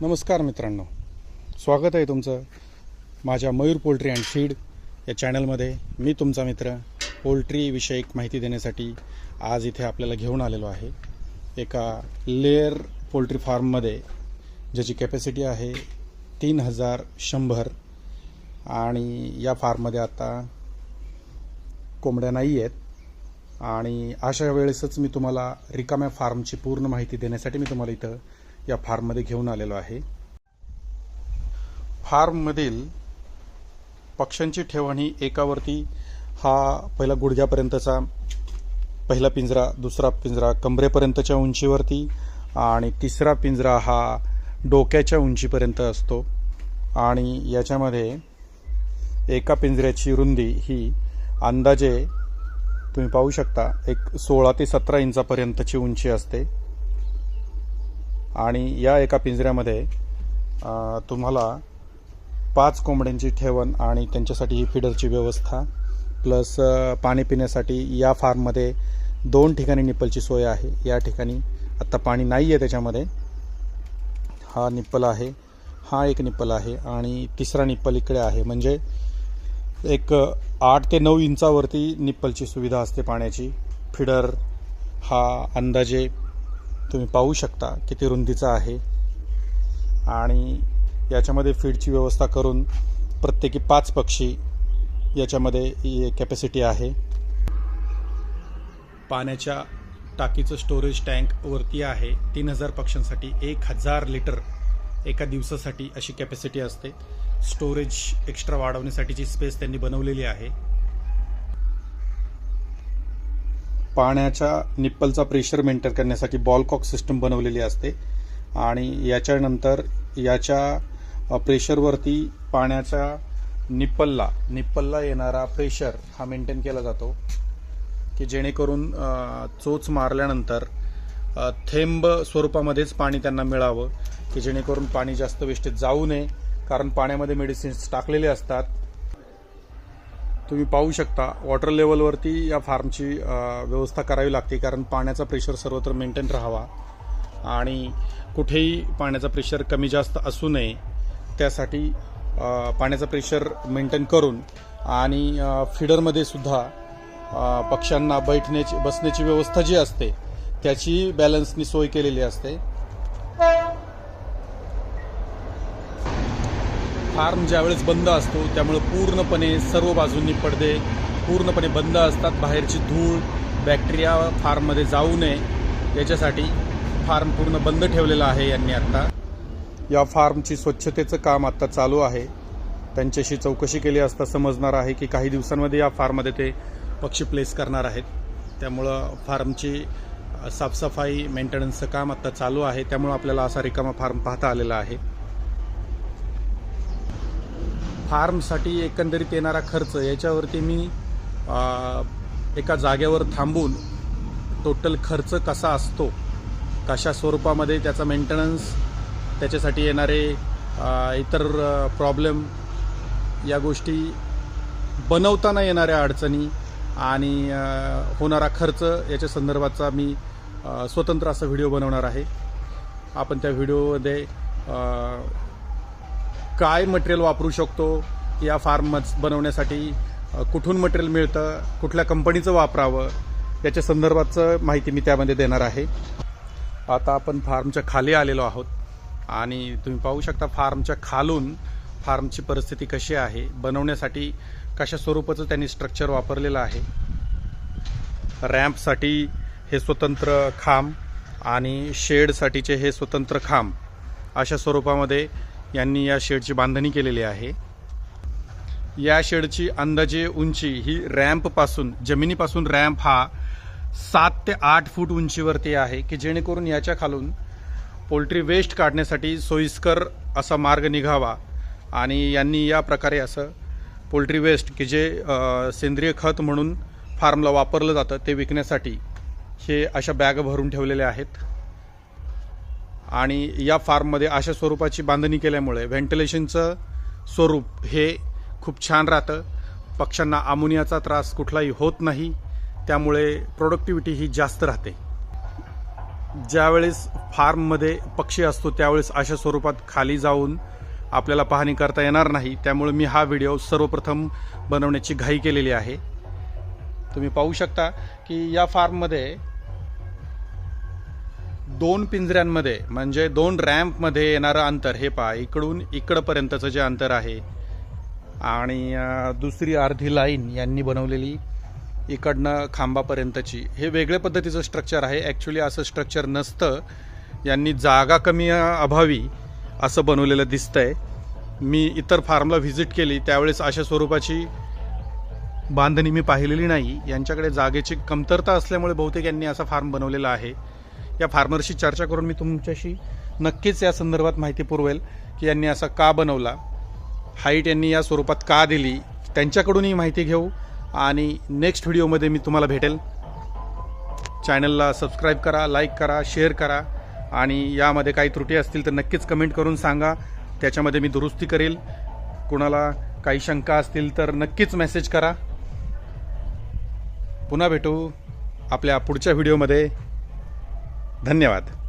नमस्कार मित्रांनो. स्वागत आहे तुमचं माझ्या मयूर पोल्ट्री अँड फीड या चॅनलमध्ये. मी तुमचा मित्र पोल्ट्रीविषयक माहिती देण्यासाठी आज इथे आपल्याला घेऊन आलेलो आहे. एका लेअर पोल्ट्री फार्ममध्ये ज्याची कॅपॅसिटी आहे तीन हजार शंभर. आणि या फार्ममध्ये आता कोंबड्या नाही आहेत. आणि अशा वेळेसच मी तुम्हाला रिकाम्या फार्मची पूर्ण माहिती देण्यासाठी मी तुम्हाला इथं या फार्ममध्ये घेऊन आलेलो आहे. फार्ममधील पक्ष्यांची ठेवण ही एकावरती हा पहिला गुडघ्यापर्यंतचा पहिला पिंजरा दुसरा पिंजरा कमरेपर्यंतच्या उंचीवरती आणि तिसरा पिंजरा हा डोक्याच्या उंचीपर्यंत असतो. आणि याच्यामध्ये एका पिंजऱ्याची रुंदी ही अंदाजे तुम्ही पाहू शकता एक सोळा ते सतरा इंचापर्यंतची उंची असते. आणि या एका पिंजऱ्यामध्ये तुम्हाला पाच कोंबड्यांची ठेवण आणि त्यांच्यासाठी ही फिडरची व्यवस्था प्लस पाणी पिण्यासाठी या फार्ममध्ये दोन ठिकाणी निप्पलची सोय आहे. या ठिकाणी आत्ता पाणी नाही आहे त्याच्यामध्ये. हा निप्पल आहे. हा एक निप्पल आहे आणि तिसरा निप्पल इकडे आहे. म्हणजे एक आठ ते नऊ इंचावरती निप्पलची सुविधा असते पाण्याची. फिडर हा अंदाजे तुम्ही पाहू शकता किती रुंदीचा आहे. आणि याच्यामध्ये फीडची व्यवस्था करून प्रत्येकी पाच पक्षी याच्यामध्ये कॅपॅसिटी आहे. पाण्याच्या टाकीचं स्टोरेज टँक वरती आहे. तीन हजार पक्ष्यांसाठी एक हजार लिटर एका दिवसासाठी अशी कॅपॅसिटी असते. स्टोरेज एक्स्ट्रा वाढवण्यासाठीची स्पेस त्यांनी बनवलेली आहे. पाण्याच्या निप्पलचा प्रेशर मेंटेन करण्यासाठी बॉलकॉक सिस्टम बनवलेली असते. आणि याच्यानंतर याच्या प्रेशरवरती पाण्याच्या निप्पलला निप्पलला येणारा प्रेशर हा मेंटेन केला जातो. की जेणेकरून चोच मारल्यानंतर थेंब स्वरूपामध्येच पाणी त्यांना मिळावं. की जेणेकरून पाणी जास्त वेस्टेज जाऊ नये. कारण पाण्यामध्ये मेडिसिन्स टाकलेले असतात. तुम्ही पाहू शकता वॉटर लेवलवरती या फार्मची व्यवस्था करावी लागते. कारण पाण्याचा प्रेशर सर्वत्र मेंटेन राहावा. आणि कुठेही पाण्याचा प्रेशर कमी जास्त असू नये त्यासाठी पाण्याचा प्रेशर मेंटेन करून आणि फिडरमध्ये सुद्धा पक्ष्यांना बैठण्याची बसण्याची व्यवस्था जी असते त्याची बॅलन्सनी सोय केलेली असते. फार्म ज्यावेळेस बंद असतो त्यामुळं पूर्णपणे सर्व बाजूंनी पडदे पूर्णपणे बंद असतात. बाहेरची धूळ बॅक्टेरिया फार्ममध्ये जाऊ नये. याच्यासाठी फार्म पूर्ण बंद ठेवलेला आहे यांनी आत्ता या फार्मची स्वच्छतेचं काम आत्ता चालू आहे. त्यांच्याशी चौकशी केली असता समजणार आहे की काही दिवसांमध्ये या फार्ममध्ये ते पक्षी प्लेस करणार आहेत. त्यामुळं फार्मची साफसफाई मेंटेनन्सचं काम आत्ता चालू आहे. त्यामुळं आपल्याला असा रिकामा फार्म पाहता आलेला आहे. फार्मसाठी एकंदरीत येणारा खर्च याच्यावरती मी एका जागेवर थांबून टोटल खर्च कसा असतो कशा स्वरूपामध्ये त्याचा मेंटेनन्स त्याच्यासाठी येणारे इतर प्रॉब्लेम या गोष्टी बनवताना येणाऱ्या अडचणी आणि होणारा खर्च याच्या संदर्भाचा मी स्वतंत्र असा व्हिडिओ बनवणार आहे. आपण त्या व्हिडिओमध्ये काय मटेरियल वापरू शकतो या फार्म बनवण्यासाठी? कुठून मटेरियल मिळतं? कुठल्या कंपनीचं वापरावं? याच्या संदर्भातचं माहिती मी त्यामध्ये देणार आहे. आता आपण फार्मच्या खाली आलेलो आहोत. आणि तुम्ही पाहू शकता फार्मच्या खालून फार्मची परिस्थिती कशी आहे? बनवण्यासाठी कशा स्वरूपाचं त्यांनी स्ट्रक्चर वापरलेलं आहे? रॅम्पसाठी हे स्वतंत्र खांब आणि शेडसाठीचे हे स्वतंत्र खांब अशा स्वरूपामध्ये यांनी या शेडची बांधणी केलेली आहे. या शेडची अंदाजे उंची ही रॅम्पपासून जमिनीपासून रॅम्प हा सात ते आठ फूट उंचीवरती आहे की जेणेकरून याच्या खालून पोल्ट्री वेस्ट काढण्यासाठी सोयीस्कर असा मार्ग निघावा आणि यांनी या प्रकारे असं पोल्ट्री वेस्ट की जे सेंद्रिय खत म्हणून फार्मला वापरलं जातं ते विकण्यासाठी हे अशा बॅग भरून ठेवलेल्या आहेत. आणि या फार्ममध्ये अशा स्वरूपाची बांधणी केल्यामुळे व्हेंटिलेशनचं स्वरूप हे खूप छान राहतं. पक्ष्यांना अमोनियाचा त्रास कुठलाही होत नाही. त्यामुळे प्रोडक्टिव्हिटी ही जास्त राहते. ज्यावेळेस फार्ममध्ये पक्षी असतो त्यावेळेस अशा स्वरूपात खाली जाऊन आपल्याला पाहणी करता येणार नाही. त्यामुळे मी हा व्हिडिओ सर्वप्रथम बनवण्याची घाई केलेली आहे. तुम्ही पाहू शकता की या फार्ममध्ये दोन पिंजऱ्यांमध्ये म्हणजे दोन रॅम्पमध्ये येणारं अंतर हे पहा इकडून इकडपर्यंतचं जे अंतर आहे. आणि दुसरी अर्धी लाईन यांनी बनवलेली इकडनं खांबापर्यंतची. हे वेगळ्या पद्धतीचं स्ट्रक्चर आहे. ॲक्च्युली असं स्ट्रक्चर नसतं. यांनी जागा कमी अभावी असं बनवलेलं दिसतंय. मी इतर फार्मला व्हिजिट केली त्यावेळेस अशा स्वरूपाची बांधणी मी पाहिलेली नाही. यांच्याकडे जागेची कमतरता असल्यामुळे बहुतेक यांनी असा फार्म बनवलेला आहे. या फार्मरशी चर्चा करून मी तुमच्याशी नक्कीच या संदर्भात माहिती पुरवेल की यांनी असा का बनवला हाईट यांनी या स्वरूपात का दिली त्यांच्याकडूनही माहिती घेऊ आणि नेक्स्ट व्हिडिओमध्ये मी तुम्हाला भेटेल. चॅनलला सबस्क्राईब करा लाईक करा शेअर करा आणि यामध्ये काही त्रुटी असतील तर नक्कीच कमेंट करून सांगा. त्याच्यामध्ये मी दुरुस्ती करेल. कुणाला काही शंका असतील तर नक्कीच मेसेज करा. पुन्हा भेटू आपल्या पुढच्या व्हिडिओमध्ये. धन्यवाद.